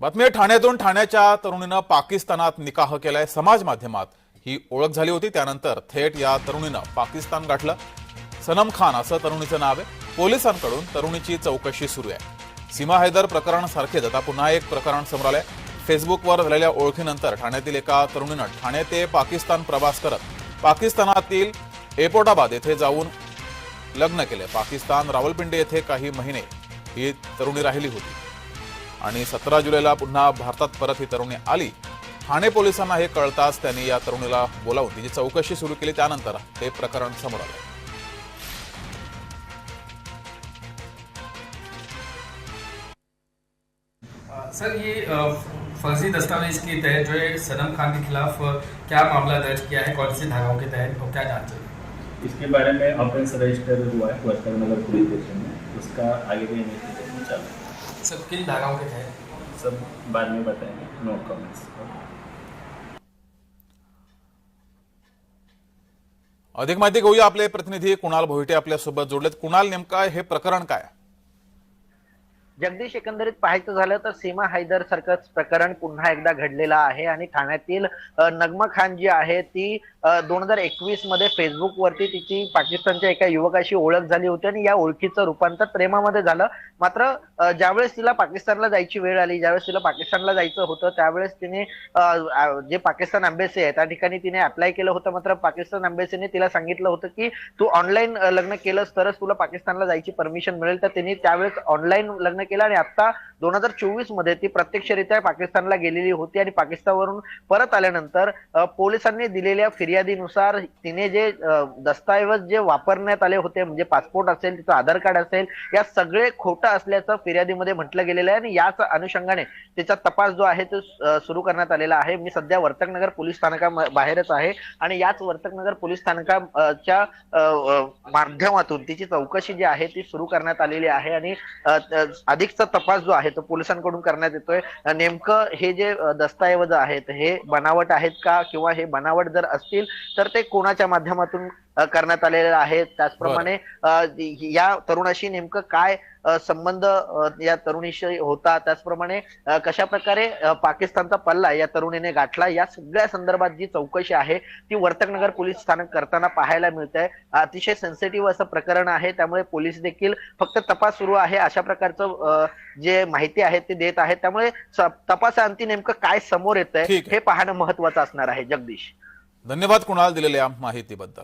बातमी ठाण्यातून ठाण्याच्या तरुणीनं पाकिस्तानात निकाह केलाय. समाज माध्यमात ही ओळख झाली होती. त्यानंतर थेट या तरुणीनं पाकिस्तान गाठलं. सनम खान असं तरुणीचं नाव आहे. पोलिसांकडून तरुणीची चौकशी सुरू आहे. सीमा हैदर प्रकरण सारखेच आता पुन्हा एक प्रकरण समोर आलंय. फेसबुकवर झालेल्या ओळखीनंतर ठाण्यातील एका तरुणीनं ठाणे ते पाकिस्तान प्रवास करत पाकिस्तानातील एपोटाबाद येथे जाऊन लग्न केले. पाकिस्तान रावलपिंडी येथे काही महिने ही तरुणी राहिली होती. आणि सतरा जुलैला पुन्हा भारतात परत ही तरुणी आली. ठाणे पोलिसांना हे कळताच त्यांनी या तरुणीला बोलावून तिची चौकशी सुरू केली. त्यानंतर हे प्रकरण समोर आलं. सर ये फर्जी दस्तावेज के तहत जो है सनम खान के खिलाफ क्या मामला दर्ज किया है? कौन से धाराओं के तहत और क्या जांच रही इसके बारे में ऑफेंस रजिस्टर हुआ है वर्कर नगर पुलिस स्टेशन में। उसका आगे भी इन्वेस्टिगेशन चल रहा है सर किन धाराओं के तहत? है सब बाद में बताएंगे नो कमेंट्स अधिक माहिती घेऊया आपले प्रतिनिधी कुणाल भोईटे आपल्यासोबत जोडलेत. कुणाल नेमका हे प्रकरण काय? जगदीश एकंदरीत पाहायचं झालं तर सीमा हैदर सारखंच प्रकरण पुन्हा एकदा घडलेलं आहे आणि ठाण्यातील नगम नगमा खान जी आहे ती दोन हजार एकवीसमध्ये फेसबुक वरती तिची पाकिस्तानच्या एका युवकाशी ओळख झाली होती आणि या ओळखीचं रूपांतर प्रेमामध्ये झालं. मात्र ज्यावेळेस तिला पाकिस्तानला जायची वेळ आली ज्यावेळेस तिला पाकिस्तानला जायचं होतं त्यावेळेस तिने जे पाकिस्तान अम्बेसी आहे त्या ठिकाणी तिने अप्लाय केलं होतं. मात्र पाकिस्तान अम्बेसीने तिला सांगितलं होतं की तू ऑनलाईन लग्न केलंस तरच तुला पाकिस्तानला जायची परमिशन मिळेल. तर तिने त्यावेळेस ऑनलाईन लग्न केलं आणि आता दोन हजार चोवीसमध्ये ती प्रत्यक्षरित्या पाकिस्तानला गेलेली होती आणि पाकिस्तानवरून परत आल्यानंतर पोलिसांनी दिलेल्या फिर्यादीनुसार तिने जे दस्तऐवज जे वापरण्यात आले होते म्हणजे पासपोर्ट असेल तिचं आधार कार्ड असेल या सगळे खोटं असल्याचं फिर्यादीमध्ये म्हटलं गेलेलं आहे आणि याच अनुषंगाने तिचा तपास जो आहे तो सुरू करण्यात आलेला आहे. मी सध्या वर्तकनगर पोलीस स्थानका बाहेरच आहे आणि याच वर्तकनगर पोलीस स्थानकाच्या माध्यमातून तिची चौकशी जी आहे ती सुरू करण्यात आलेली आहे आणि अधिकचा तपास जो आहे तो पोलिसांकडून करण्यात येतोय. नेमकं हे जे दस्तऐवज आहेत हे बनावट आहेत का? किंवा हे बनावट जर असतील तर ते कोणाच्या माध्यमातून करण्यात आलेले आहेत. त्याचप्रमाणे या तरुणाशी नेमकं काय संबंध या तरुणीशी होता? त्याचप्रमाणे कशा प्रकारे पाकिस्तानचा पल्ला या तरुणीने गाठला? या सगळ्या संदर्भात जी चौकशी आहे ती वर्तकनगर पोलीस स्थानक करताना पाहायला मिळत. आहे अतिशय सेन्सिटिव्ह असं प्रकरण आहे. त्यामुळे पोलीस देखील फक्त तपास सुरू आहे अशा प्रकारचं जे माहिती आहे ते देत आहेत त्यामुळे तपासाअंती नेमकं काय समोर येत आहे आहे. हे पाहणं महत्वाचं असणार आहे. जगदीश. धन्यवाद कुणाल दिलेल्या माहितीबद्दल.